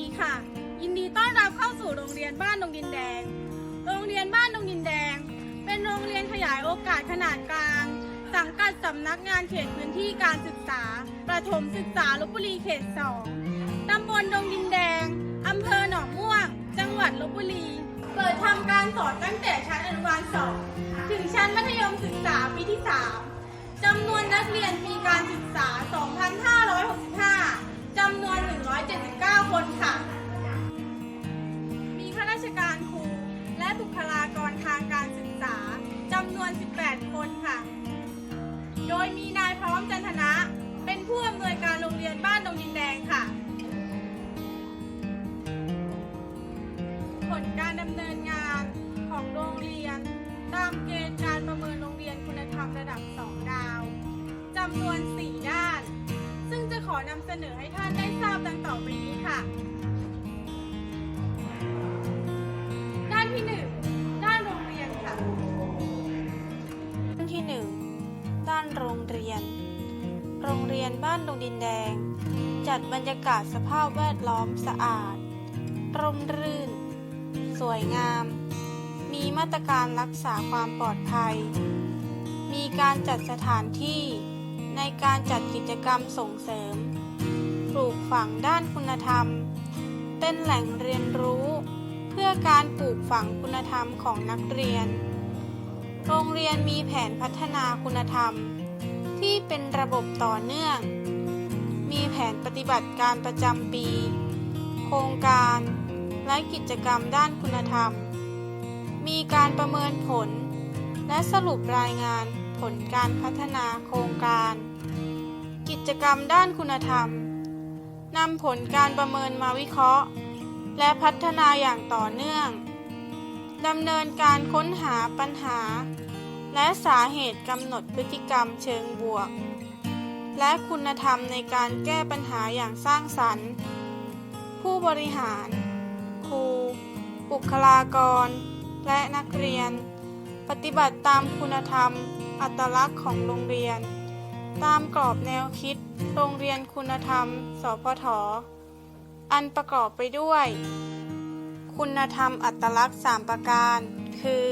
ดีค่ะ ยินดีต้อนรับเข้าสู่โรงเรียนบ้านดงดินแดง โรงเรียนบ้านดงดินแดง เป็นโรงเรียนขยายโอกาสขนาดกลาง สังกัดสำนักงานเขตพื้นที่การศึกษา ประถมศึกษาลบบุรีเขต2ตำบลดงดินแดงอำเภอหนองม่วง จังหวัดลบบุรี เปิดทำการสอนตั้งแต่ชั้นอนุบาล2ถึงชั้นมัธยมศึกษาปีที่3จำนวนนักเรียนปีการศึกษา 2,565 จำนวน 179 คนค่ะ มีข้าราชการครู และบุคลากรทางการศึกษาจำนวน 18 คนค่ะ โดยมีนายพร้อมจันทนะ เป็นผู้อำนวยการโรงเรียนบ้านดงดินแดงค่ะ ผลการดำเนินงานของโรงเรียน ตามเกณฑ์การประเมินโรงเรียนคุณธรรมระดับ 2 ดาวจำนวน 4 ด้าน ขอนำเสนอให้ท่านได้ทราบดังต่อไปนี้ค่ะ ด้านที่1ด้านโรงเรียนค่ะ ด้านที่1ด้านโรงเรียน โรงเรียนบ้านดงดินแดง จัดบรรยากาศสภาพแวดล้อมสะอาดร่มรื่น สวยงาม มีมาตรการรักษาความปลอดภัย มีการจัดสถานที่ ในการจัดกิจกรรมส่งเสริม ปลูกฝังด้านคุณธรรม เป็นแหล่งเรียนรู้ เพื่อการปลูกฝังคุณธรรมของนักเรียน โรงเรียนมีแผนพัฒนาคุณธรรม ที่เป็นระบบต่อเนื่อง มีแผนปฏิบัติการประจำปี โครงการ และกิจกรรมด้านคุณธรรม มีการประเมินผล และสรุปรายงานผลการพัฒนาโครงการ จกรรมด้านคุณธรรมนำผลการประเมินมาวิเคราะห์ และพัฒนาอย่างต่อเนื่องดำเนินการค้นหาปัญหา และสาเหตุกำหนดพฤติกรรมเชิงบวก และคุณธรรมในการแก้ปัญหาอย่างสร้างสรรค์ ผู้บริหาร ครู บุคลากร และนักเรียน ปฏิบัติตามคุณธรรม อัตลักษณ์ของโรงเรียน ตามกรอบแนวคิด โรงเรียนคุณธรรม สพท อันประกอบไปด้วย คุณธรรมอัตลักษณ์ 3 ประการ คือ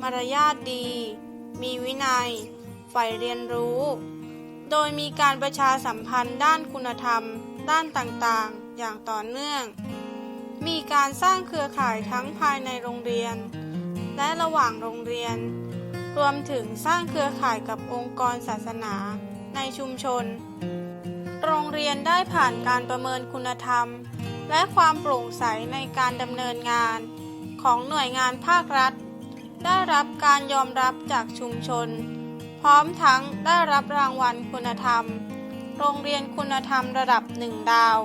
มารยาทดี มีวินัย ใฝ่เรียนรู้ โดยมีการประชาสัมพันธ์ด้านคุณธรรม ด้านต่างๆ อย่างต่อเนื่อง มีการสร้างเครือข่ายทั้งภายในโรงเรียน และระหว่างโรงเรียนรวมถึงสร้างเครือข่ายกับองค์กรศาสนา ในชุมชน โรงเรียนได้ผ่านการประเมินคุณธรรม และความโปร่งใสในการดำเนินงาน ของหน่วยงานภาครัฐ ได้รับการยอมรับจากชุมชน พร้อมทั้งได้รับรางวัลคุณธรรม โรงเรียนคุณธรรมระดับหนึ่งดาว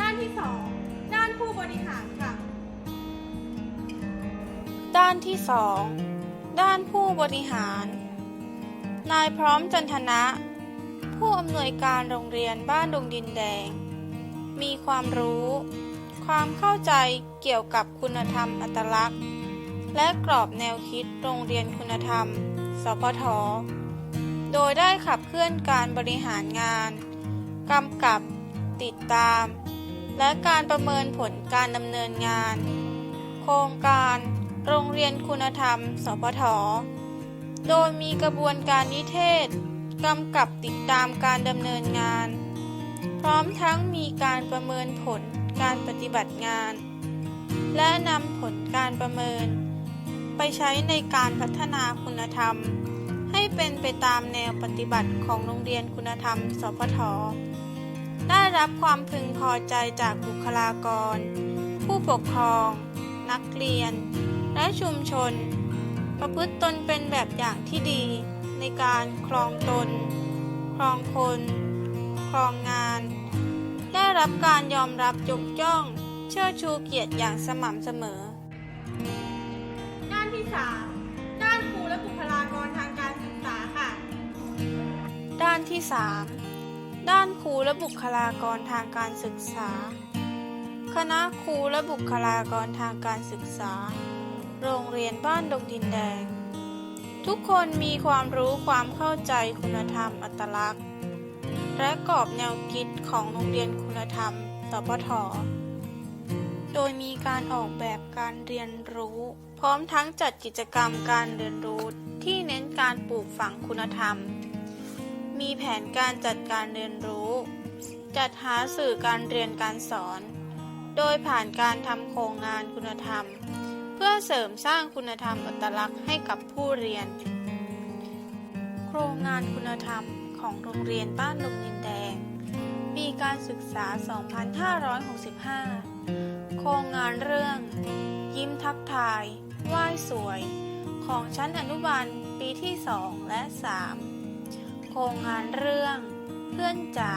ด้านที่ 2 ด้านผู้บริหารค่ะ ด้านที่สองด้านผู้บริหาร นายพร้อมจันทนะ ผู้อำนวยการโรงเรียนบ้านดงดินแดง มีความรู้ ความเข้าใจเกี่ยวกับคุณธรรมอัตลักษณ์ และกรอบแนวคิดโรงเรียนคุณธรรม สพท โดยได้ขับเคลื่อนการบริหารงาน กำกับ ติดตาม และการประเมินผลการดำเนินงาน โครงการ โรงเรียนคุณธรรม สพท โดยมีกระบวนการนิเทศกำกับติดตามการดำเนินงาน พร้อมทั้งมีการประเมินผลการปฏิบัติงาน และนำผลการประเมิน ไปใช้ในการพัฒนาคุณธรรม ให้เป็นไปตามแนวปฏิบัติของโรงเรียนคุณธรรม สพท ได้รับความพึงพอใจจากบุคลากร ผู้ปกครอง นักเรียน และชุมชน ประพฤติตนเป็นแบบอย่างที่ดี ในการครองตน ครองคน ครองงาน ได้รับการยอมรับยกย่อง เชิดชูเกียรติอย่างสม่ำเสมอ ด้านที่ 3 ด้านครูและบุคลากรทางการศึกษาค่ะ ด้านที่ 3 ด้านครูและบุคลากรทางการศึกษา คณะครูและบุคลากรทางการศึกษา โรงเรียนบ้านดงดินแดง ทุกคนมีความรู้ความเข้าใจคุณธรรมอัตลักษณ์ และกรอบแนวคิดของโรงเรียนคุณธรรมสพทโดยมีการออกแบบการเรียนรู้ พร้อมทั้งจัดกิจกรรมการเรียนรู้ที่เน้นการปลูกฝังคุณธรรม มีแผนการจัดการเรียนรู้ จัดหาสื่อการเรียนการสอน โดยผ่านการทำโครงงานคุณธรรม เพื่อเสริมสร้างคุณธรรมอัตลักษณ์ให้กับผู้เรียน โครงงานคุณธรรมของโรงเรียนบ้านดงดินแดง ปีการศึกษา 2565 โครงงานเรื่อง ยิ้มทักทายไหว้สวย ของชั้นอนุบาลปีที่ 2 และ 3 โครงงานเรื่อง เพื่อนจ๋า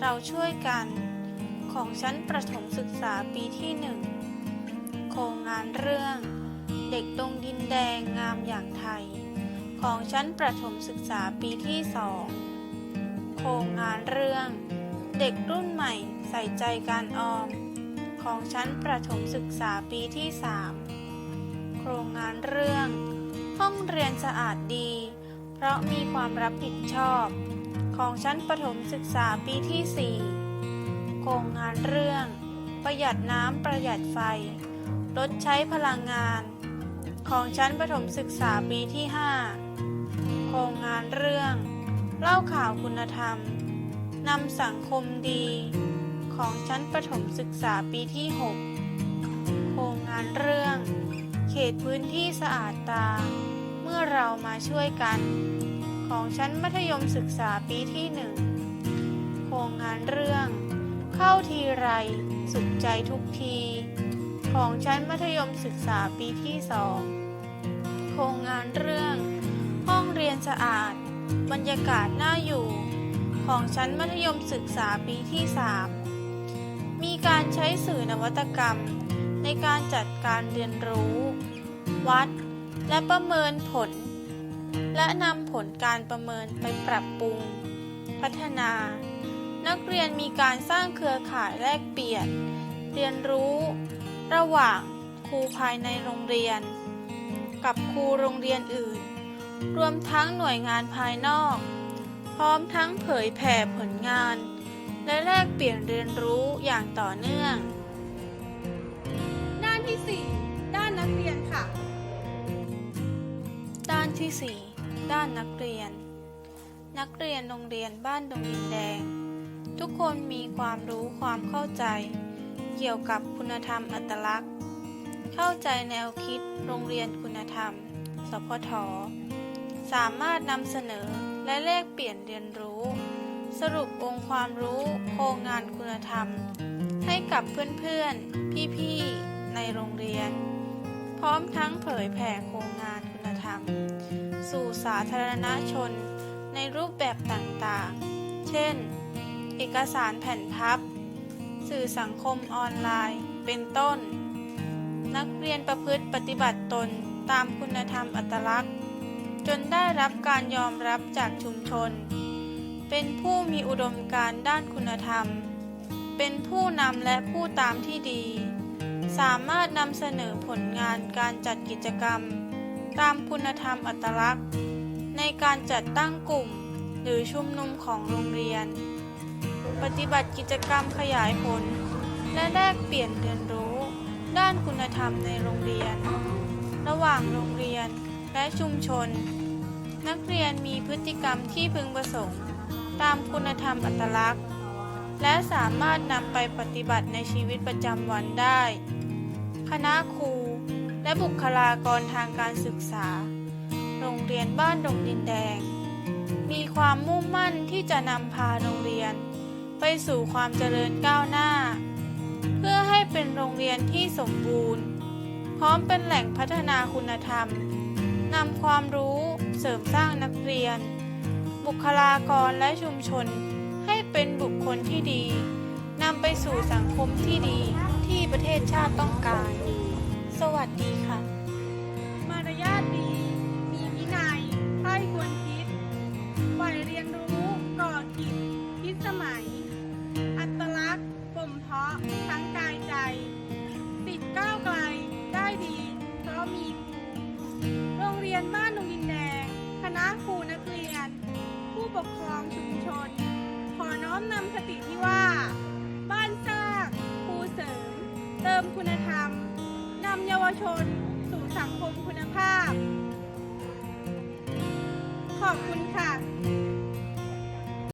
เราช่วยกัน ของชั้นประถมศึกษาปีที่ 1 โครงงานเรื่อง เด็กดงดินแดงงามอย่างไทย ของชั้นประถมศึกษาปีที่2โครงงานเรื่อง เด็กรุ่นใหม่ใส่ใจการออม ของชั้นประถมศึกษาปีที่3โครงงานเรื่อง ห้องเรียนสะอาดดี เพราะมีความรับผิดชอบ ของชั้นประถมศึกษาปีที่4โครงงานเรื่อง ประหยัดน้ำประหยัดไฟ ลดใช้พลังงาน ของชั้นประถมศึกษาปีที่ 5 โครงงานเรื่อง เล่าข่าวคุณธรรมนำสังคมดี ของชั้นประถมศึกษาปีที่ 6 โครงงานเรื่อง เขตพื้นที่สะอาดตา เมื่อเรามาช่วยกัน ของชั้นมัธยมศึกษาปีที่ 1 โครงงานเรื่อง เข้าทีไรสุขใจทุกที ของชั้นมัธยมศึกษาปีที่2โครงงานเรื่อง ห้องเรียนสะอาด บรรยากาศน่าอยู่ ของชั้นมัธยมศึกษาปีที่3มีการใช้สื่อนวัตกรรม ในการจัดการเรียนรู้ วัด และประเมินผล และนำผลการประเมินไปปรับปรุง พัฒนา นักเรียนมีการสร้างเครือข่ายแลกเปลี่ยน เรียนรู้ ระหว่างครูภายในโรงเรียน กับครูโรงเรียนอื่น รวมทั้งหน่วยงานภายนอก พร้อมทั้งเผยแผ่ผลงาน และแลกเปลี่ยนเรียนรู้อย่างต่อเนื่อง ด้านที่ 4 ด้านนักเรียนค่ะ ด้านที่ 4 ด้านนักเรียน นักเรียนโรงเรียนบ้านดงดินแดง ทุกคนมีความรู้ความเข้าใจเกี่ยวกับคุณธรรมอัตลักษณ์ เข้าใจแนวคิดโรงเรียนคุณธรรม สพท สามารถนำเสนอและแลกเปลี่ยนเรียนรู้ สรุปองค์ความรู้โครงงานคุณธรรม ให้กับเพื่อนๆ พี่ๆ ในโรงเรียน พร้อมทั้งเผยแผ่โครงงานคุณธรรม สู่สาธารณชนในรูปแบบต่างๆ เช่น เอกสารแผ่นพับ สื่อสังคมออนไลน์ เป็นต้น นักเรียนประพฤติปฏิบัติตนตามคุณธรรมอัตลักษณ์ จนได้รับการยอมรับจากชุมชน เป็นผู้มีอุดมการด้านคุณธรรม เป็นผู้นำและผู้ตามที่ดี สามารถนำเสนอผลงานการจัดกิจกรรม ตามคุณธรรมอัตลักษณ์ ในการจัดตั้งกลุ่ม หรือชุมนุมของโรงเรียน ปฏิบัติกิจกรรมขยายผล และแลกเปลี่ยนเรียนรู้ ด้านคุณธรรมในโรงเรียน ระหว่างโรงเรียนและชุมชน นักเรียนมีพฤติกรรมที่พึงประสงค์ ตามคุณธรรมอัตลักษณ์ และสามารถนำไปปฏิบัติในชีวิตประจำวันได้ คณะครูและบุคลากรทางการศึกษา โรงเรียนบ้านดงดินแดง มีความมุ่งมั่นที่จะนำพาโรงเรียน ไปสู่ความเจริญก้าวหน้า เพื่อให้เป็นโรงเรียนที่สมบูรณ์ พร้อมเป็นแหล่งพัฒนาคุณธรรมนำความรู้เสริมสร้างนักเรียน บุคลากรและชุมชน ให้เป็นบุคคลที่ดีนำไปสู่สังคมที่ดีที่ประเทศชาติต้องการ สวัสดี ณะครูนักเรียน ผู้ปกครองชุมชน ขอน้อมนำคติที่ว่า บ้านสร้างครูเสริม เติมคุณธรรมนำเยาวชน สู่สังคมคุณภาพ ขอบคุณค่ะ